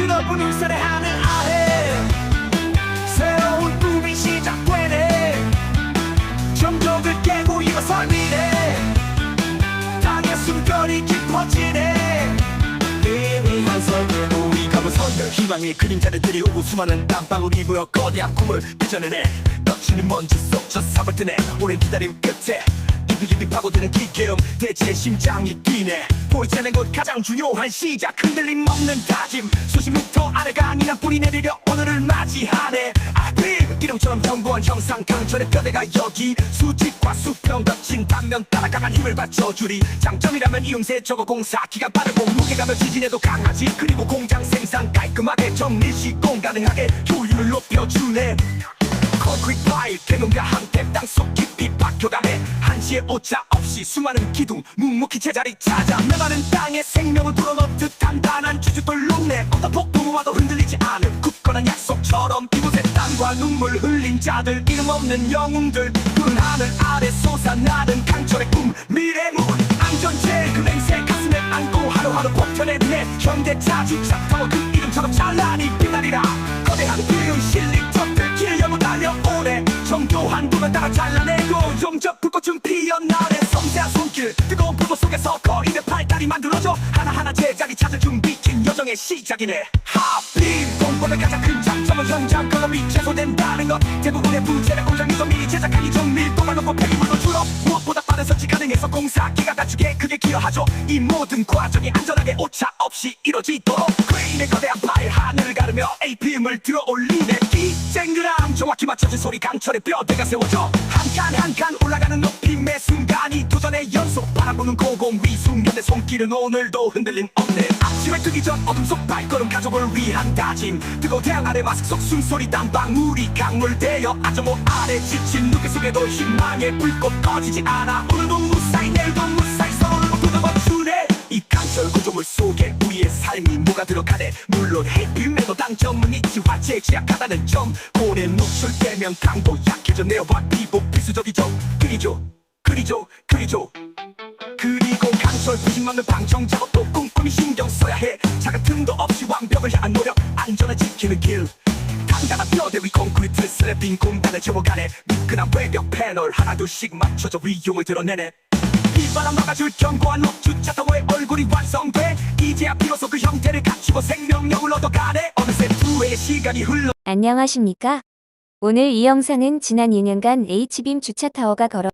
넓은 울산의 하늘 아래 새로운 꿈이 시작되네. 정적을 깨고 일어설 미래. 땅의 숨결이 깊어지네. 희미한 설계 우리 감은 선별 희망의 그림자를 들이오고 수많은 땀방울이 모여 거대한 꿈을 빚어내네. 넘치는 먼지 속 저 사벌 뜨네. 오랜 기다림 끝에 깊이 파고드는 기계음. 대지의 심장이 뛰네. 보이지 않는 곳 가장 중요한 시작. 흔들림 없는 다짐. 수십 미터 아래 강인한 뿌리 내리려 오늘을 맞이하네. 아빔 이름처럼 견고한 형상 강철의 뼈대가 여기. 수직과 수평 겹친 단면 따라 강한 힘을 받쳐주리 장점이라면 이음새 저거 공사. 기간 빠르고 무게감을 지진해도 강하지. 그리고 공장 생산 깔끔하게 정리시 공가능하게 효율을 높여주네 콘크리트 파일 대문과 함께 땅속 깊이 박혀다해 한시에 오차 없이 수많은 기둥 묵묵히 제자리 찾아 메마른 땅에 생명을 불어넣듯 단단한 주춧돌 롱내 어떤 폭풍 와도 흔들리지 않은 굳건한 약속처럼 이곳에 땀과 눈물 흘린 자들 이름 없는 영웅들. 푸른 하늘 아래 솟아나는 강철의 꿈 미래 문. 안전제 그 맹세 가슴에 안고 하루하루 버텨내네 현대차 주차터 그 따라 잘라내고 용접 불꽃은 피어나네 섬세한 손길 뜨거운 불꽃 속에서 거인의 팔다리 만들어줘 하나하나 제자리 찾을 준비 긴 여정의 시작이네 하필 공권의 가장 큰 장점은 현장 건업이 최소된다는 것 대부분의 부재를 공장에서 미리 제작하기 전 밀도가 높고 폐기물도 줄어 무엇보다 빠른 설치 가능해서 공사기가 갖추게 크게 기여하죠 이 모든 과정이 안전하게 오차 없이 이루어지도록 크레인의 거대한 파일 하늘을 가르며 APM을 들어 올리네. 기쟁그랑 정확히 맞춰진 소리 강철의 뼈대가 세워져 한 칸 한 칸 올라가는 매 순간이 도전의 연속. 바라보는 고공 위 숙련의 손길은 오늘도 흔들림 없네. 아침에 뜨기 전 어둠 속 발걸음 가족을 위한 다짐. 뜨거운 태양 아래 마스크 속 숨소리 땀방울이 강물되어 아점모 아래 지친 눈길 속에도 희망의 불꽃 꺼지지 않아. 오늘도 무사히 내일도 무사히 서로를 붙어버추네. 이 강철 구조물 속에 우리의 삶이 뭐가 들어가네. 물론 해필매도 단점은 있지 화재에 취약하다는 점. 고래 노출되면 강도 약해져 내어봐. 피부 필수적이죠. 그리죠. 그리죠. 그리죠. 그리고 강철 부신 막는 방청 작업도 꼼꼼히 신경 써야 해. 작은 틈도 없이 완벽을 향한 노력 안전을 지키는 길. 단단한 뼈대 위 콘크리트 슬랩 공간을 채워가네. 미끈한 외벽 패널 하나 둘씩 맞춰져 위용을 드러내네. 비바람 막아줄 견고한 옥주차 타워의 얼굴이 완성 비로소 그 형태를 갖추고 생명력을 얻어가네 어느새 두 해의 시간이 흘러 안녕하십니까? 오늘 이 영상은 지난 2년간 H빔 주차 타워가 걸어